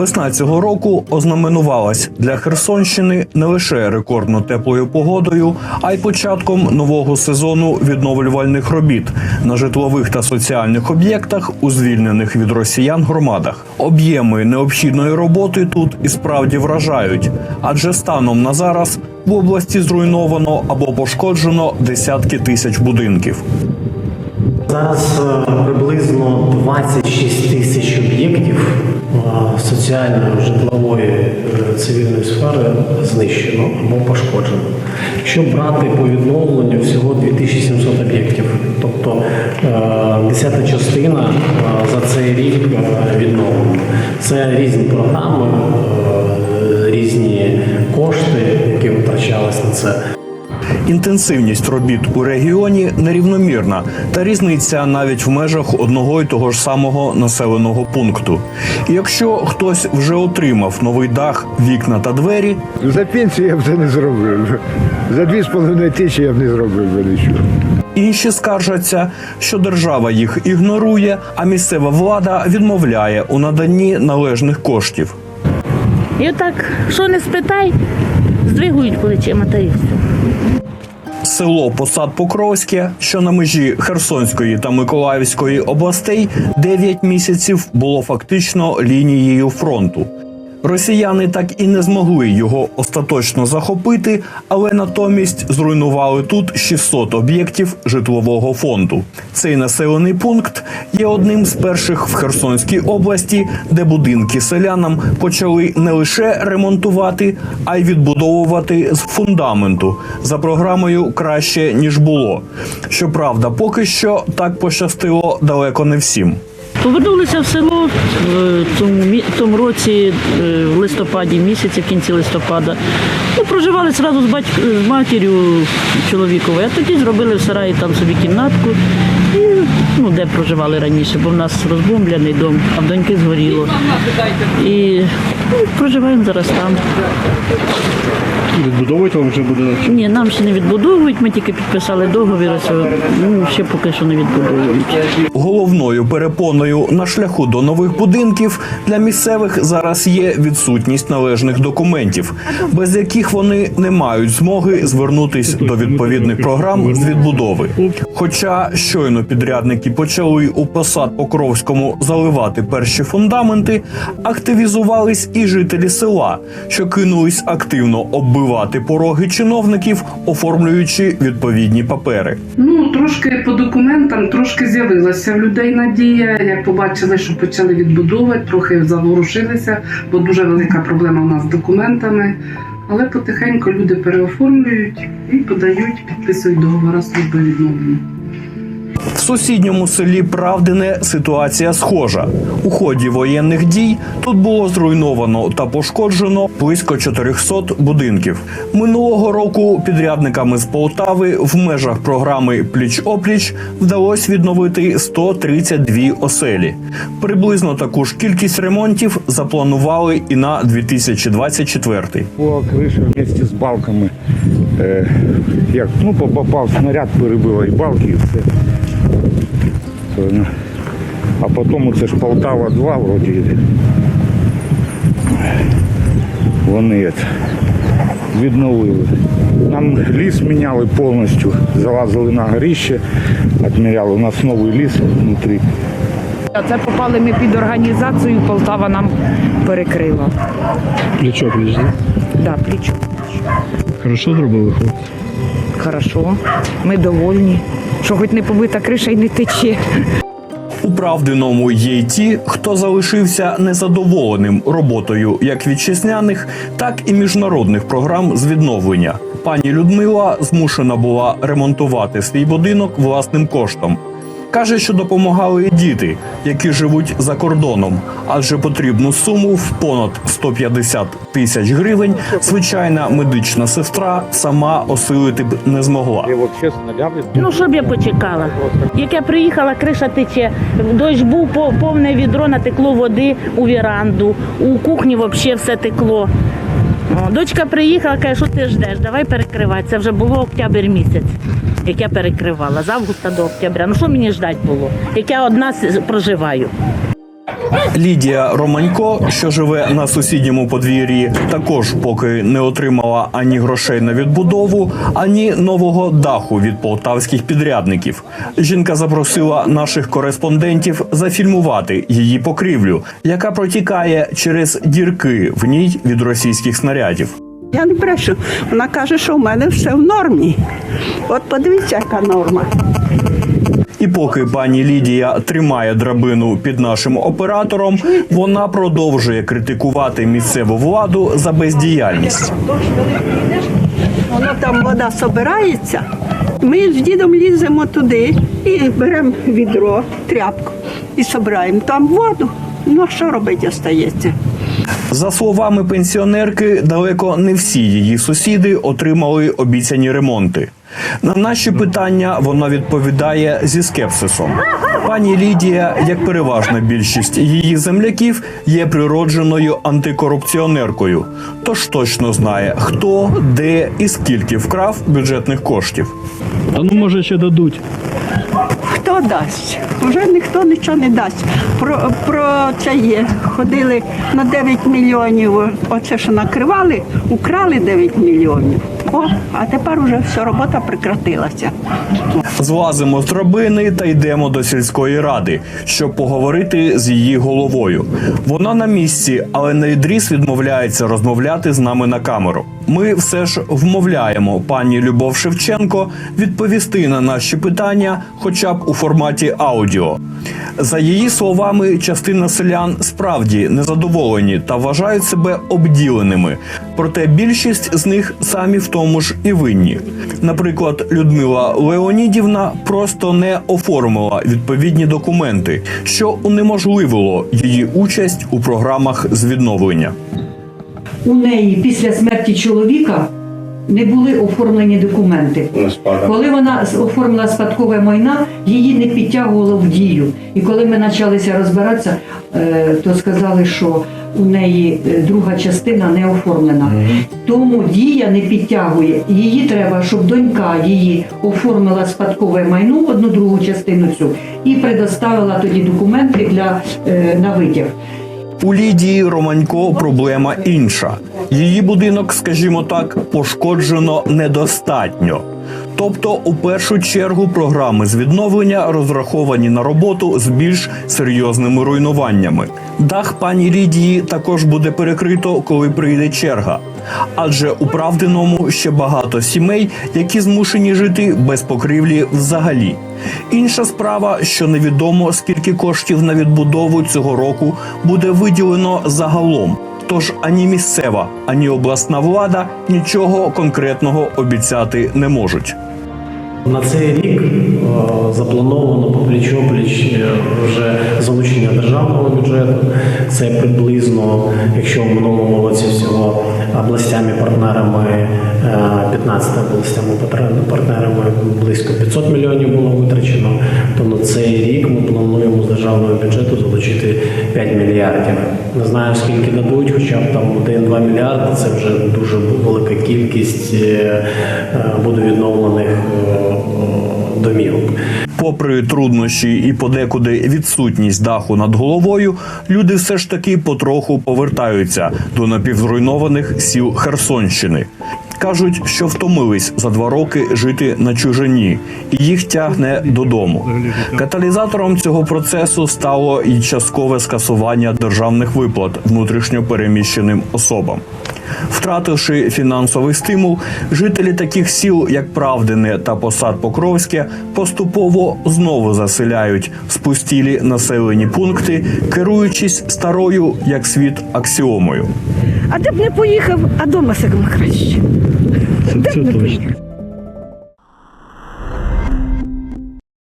Весна цього року ознаменувалась для Херсонщини не лише рекордно теплою погодою, а й початком нового сезону відновлювальних робіт на житлових та соціальних об'єктах у звільнених від росіян громадах. Об'єми необхідної роботи тут і справді вражають, адже станом на зараз в області зруйновано або пошкоджено десятки тисяч будинків. Зараз е, приблизно 26 тисяч об'єктів соціальної, житлової, е, цивільної сфери знищено або пошкоджено. Якщо брати по відновленню, всього 2700 об'єктів. Тобто е, десята частина е, за цей рік відновлена. Це різні програми, різні кошти, які витрачались на це. Інтенсивність робіт у регіоні нерівномірна та різниця навіть в межах одного й того ж самого населеного пункту. І якщо хтось вже отримав новий дах, вікна та двері, За пенсію я б це не зробив. За дві з половиною тисячі я б не зробив би нічого. інші скаржаться, що держава їх ігнорує, а місцева влада відмовляє у наданні належних коштів. І отак, що не спитай, здвигують плечима та і все. Село Посад Покровське, що на межі Херсонської та Миколаївської областей, 9 місяців було фактично лінією фронту. Росіяни так і не змогли його остаточно захопити, але натомість зруйнували тут 600 об'єктів житлового фонду. Цей населений пункт є одним з перших в Херсонській області, де будинки селянам почали не лише ремонтувати, а й відбудовувати з фундаменту за програмою краще ніж було. Щоправда, поки що так пощастило далеко не всім. Повернулися в село в цьому, тому році, е, в листопаді місяці, в кінці листопада. Ну, проживали одразу з, батьк... з матір'ю чоловіковою, а тоді зробили в сараї там собі кімнатку. І, ну, де проживали раніше, бо в нас розбомблений дом, а в доньки згоріло. І проживаємо зараз там. Відбудовують вам вже будинок? Ні, нам ще не відбудовують, ми тільки підписали договір, ну, ще поки що не відбудовують. Головною перепоною на шляху до нових будинків для місцевих зараз є відсутність належних документів, без яких вони не мають змоги звернутись до відповідних програм з відбудови. Хоча щойно підрядники почали у посад Покровському заливати перші фундаменти, активізувались і жителі села, що кинулись активно оббивати пороги чиновників, оформлюючи відповідні папери. Ну, трошки по документам, трошки з'явилася в людей надія. Як побачили, що почали відбудовувати, трохи заворушилися, бо дуже велика проблема у нас з документами. Але потихеньку люди переоформлюють і подають, підписують договори служби відновлення. В сусідньому селі Правдине ситуація схожа. У ході воєнних дій тут було зруйновано та пошкоджено близько 400 будинків. Минулого року підрядниками з Полтави в межах програми Пліч опліч вдалося відновити 132 оселі. Приблизно таку ж кількість ремонтів запланували і на 2024. По криша вместе з балками. Е, як, ну, попав снаряд, перебило і балки, і все. Ну, А потім це ж Полтава 2 вроді. Вони це, відновили. Нам ліс міняли повністю, залазили на горище, відміряли. У нас новий ліс внутрі. Це попали ми під організацію, Полтава нам перекрила. Плечо пліч, да? Да, пліч. Хорошо зробили хлопці? Хорошо. Ми довольні. Що хоч не побита криша і не тече. У правдиному є й ті, хто залишився незадоволеним роботою як вітчизняних, так і міжнародних програм з відновлення. Пані Людмила змушена була ремонтувати свій будинок власним коштом. Каже, що допомагали діти, які живуть за кордоном, адже потрібну суму в понад 150 тисяч гривень звичайна медична сестра сама осилити б не змогла. Ну, що б я почекала? Як я приїхала, криша тече, дощ був, по- повне відро натекло води у віранду, у кухні взагалі все текло. Дочка приїхала, каже, що ти ждеш, давай перекривай. Це вже було октябрь місяць, як я перекривала, з августа до октября. Ну що мені ждати було? Як я одна проживаю. Лідія Романько, що живе на сусідньому подвір'ї, також поки не отримала ані грошей на відбудову, ані нового даху від полтавських підрядників. Жінка запросила наших кореспондентів зафільмувати її покрівлю, яка протікає через дірки в ній від російських снарядів. Я не брешу. Вона каже, що в мене все в нормі. От подивіться, яка норма. І поки пані Лідія тримає драбину під нашим оператором, вона продовжує критикувати місцеву владу за бездіяльність. Воно там вода собирається. Ми з дідом ліземо туди і беремо відро, тряпку і собираємо там воду. Ну а що робити остається? За словами пенсіонерки, далеко не всі її сусіди отримали обіцяні ремонти. На наші питання вона відповідає зі скепсисом. Пані Лідія, як переважна більшість її земляків, є природженою антикорупціонеркою, тож точно знає, хто, де і скільки вкрав бюджетних коштів. А ну може ще дадуть. Хто дасть? Вже ніхто нічого не дасть. Про, про це є. Ходили на 9 мільйонів. Оце що накривали, украли 9 мільйонів. О, а тепер уже все, робота прекратилася. Злазимо з драбини та йдемо до сільської ради, щоб поговорити з її головою. Вона на місці, але наідріз відмовляється розмовляти з нами на камеру. Ми все ж вмовляємо пані Любов Шевченко відповісти на наші питання, хоча б у форматі аудіо. За її словами, частина селян справді незадоволені та вважають себе обділеними. Проте більшість з них самі в тому ж і винні. Наприклад, Людмила Леонідівна просто не оформила відповідні документи, що унеможливило її участь у програмах з відновлення. У неї після смерті чоловіка не були оформлені документи. Коли вона оформила спадкове майна, її не підтягувало в дію. І коли ми почалися розбиратися, е, то сказали, що у неї е, друга частина не оформлена. Тому дія не підтягує. Її треба, щоб донька її оформила спадкове майно, одну другу частину цю, і предоставила тоді документи для е, на витяг. У Лідії Романько проблема інша. Її будинок, скажімо так, пошкоджено недостатньо. Тобто, у першу чергу, програми з відновлення розраховані на роботу з більш серйозними руйнуваннями. Дах пані Лідії також буде перекрито, коли прийде черга. Адже у правдиному ще багато сімей, які змушені жити без покрівлі взагалі. Інша справа, що невідомо скільки коштів на відбудову цього року буде виділено загалом. Тож ані місцева, ані обласна влада нічого конкретного обіцяти не можуть. На цей рік заплановано по пліч-опліч е, вже залучення державного бюджету. Це приблизно, якщо в минулому році всього областями партнерами, е, 15 областями партнер- партнерами близько 500 мільйонів було витрачено, то на цей рік ми плануємо з державного бюджету залучити 5 мільярдів. Не знаю скільки дадуть, хоча б там 1-2 мільярди. Це вже дуже велика кількість е, е, буде відновлених е, е, домівок. Попри труднощі і подекуди відсутність даху над головою, люди все ж таки потроху повертаються до напівзруйнованих сіл Херсонщини. Кажуть, що втомились за два роки жити на чужині, і їх тягне додому. Каталізатором цього процесу стало і часткове скасування державних виплат внутрішньо переміщеним особам. Втративши фінансовий стимул, жителі таких сіл, як Правдине та Посад Покровське, поступово знову заселяють спустілі населені пункти, керуючись старою як світ аксіомою. А де б не поїхав, а дома себе краще. Це, це точно.